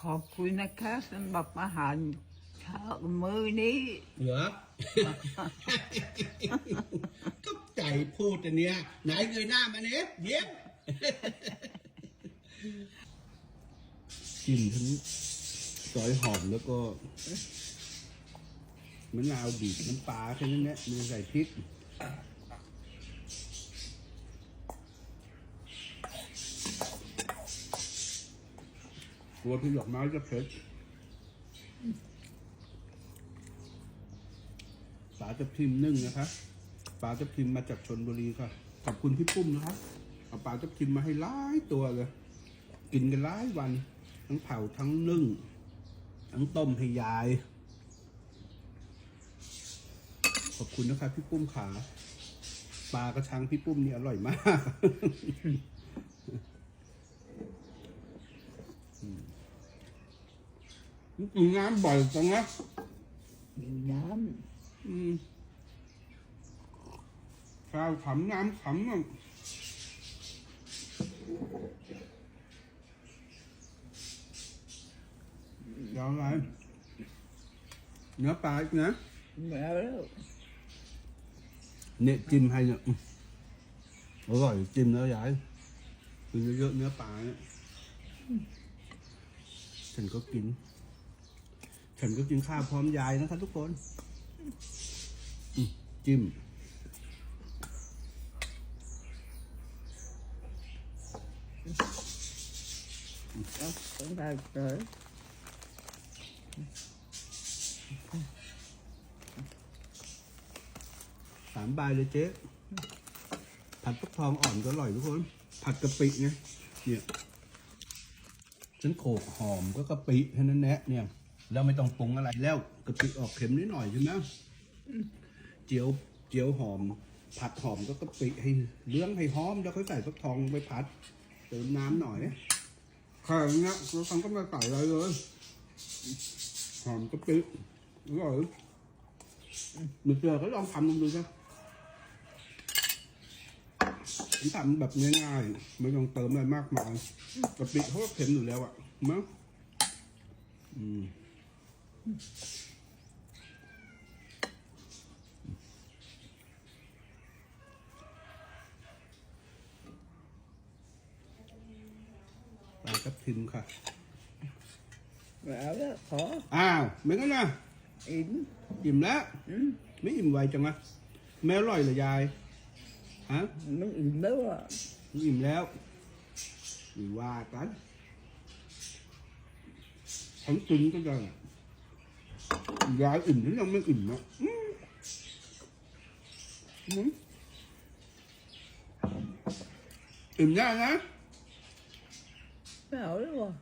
ขอบคุณนะคะสำหรับอาหารเช้ามื้อนี้ เหรอ ก็ใจพูดอันเนี้ย ไหนเงยหน้ามาเนี้ยเยี่ยมกลิ่นทั้งซอยหอมแล้วก็มะนาวบีบน้ำปลาแค่นั้นแหละไมันใส่พริก วพี่ดอกไม้จะเผ็ดปลาจะพิมพ์นึ่งนะคะปลาจะพิมพ์มาจากชนบุรีค่ะขอบคุณพี่ปุ้มนะครับเอาปลาจะพิมพ์มาให้หลายตัวเลยกินกันหลายวัน ทั้งเผาทั้งนึ่ง ทั้งต้มให้ยาย ขอบคุณนะครับพี่ปุ้มขาปลากระชังพี่ปุ้มนี่อร่อยมาก กินน้ำบ่อยจังนะมีน้อืมข้าวขำน้ำขำอะยาวไรเนื้อปลาอีกนะำแล้วเนี่ยจิ้มให้เนี่ยอืมอร่อยจิ้มแล้วยายกินเยอะๆเนื้อปลาเนี่ยฉันก็กิน ฉันก็กินข้าวพร้อมยายนะครับทุกคนจิ้มแล้วก็ได้เลยสามใบเลยเจ๊ผัดฟักทองอ่อนก็อร่อยทุกคน ผัดกะปิไงเนี่ยฉันโขลกหอมก็กะปิแค่นั้นแหละเนี่ย แล้วไม่ต้องปรุงอะไรแล้วกะปิออกเค็มนิดหน่อยใช่ไหมเจียวเจียวหอม ผัดหอมก็กะปิให้เลื้องให้หอมแล้วค่อยใส่ฟักทองลงไปผัดเติมน้ำหน่อยแค่นี้ยเราทำก็ไม่ใส่อะไรเลยหอมกะปิอร่อยมือเจอก็ลองทำลองดูสิผมทำแบบง่ายๆไม่ต้องเติมอะไรมากมายกะปิเขาก็เค็มอยู่แล้วอะมั้งอืม ปลาทับทิมค่ะ แล้วแล้วขออ้าวไม่งั้นนะอิ่มอิ่มแล้ว อืมไม่อิ่มไวจังอะไม่อร่อยเหรอยายฮะมันอิ่มแล้วอะอิ่มแล้วมีว่ากันฉันกินก็ได้อะ ยายอิ่มหรือยังไม่อิ่มนะอืมอืมอิ่มยังนะ ไม่เอาเลยวอะ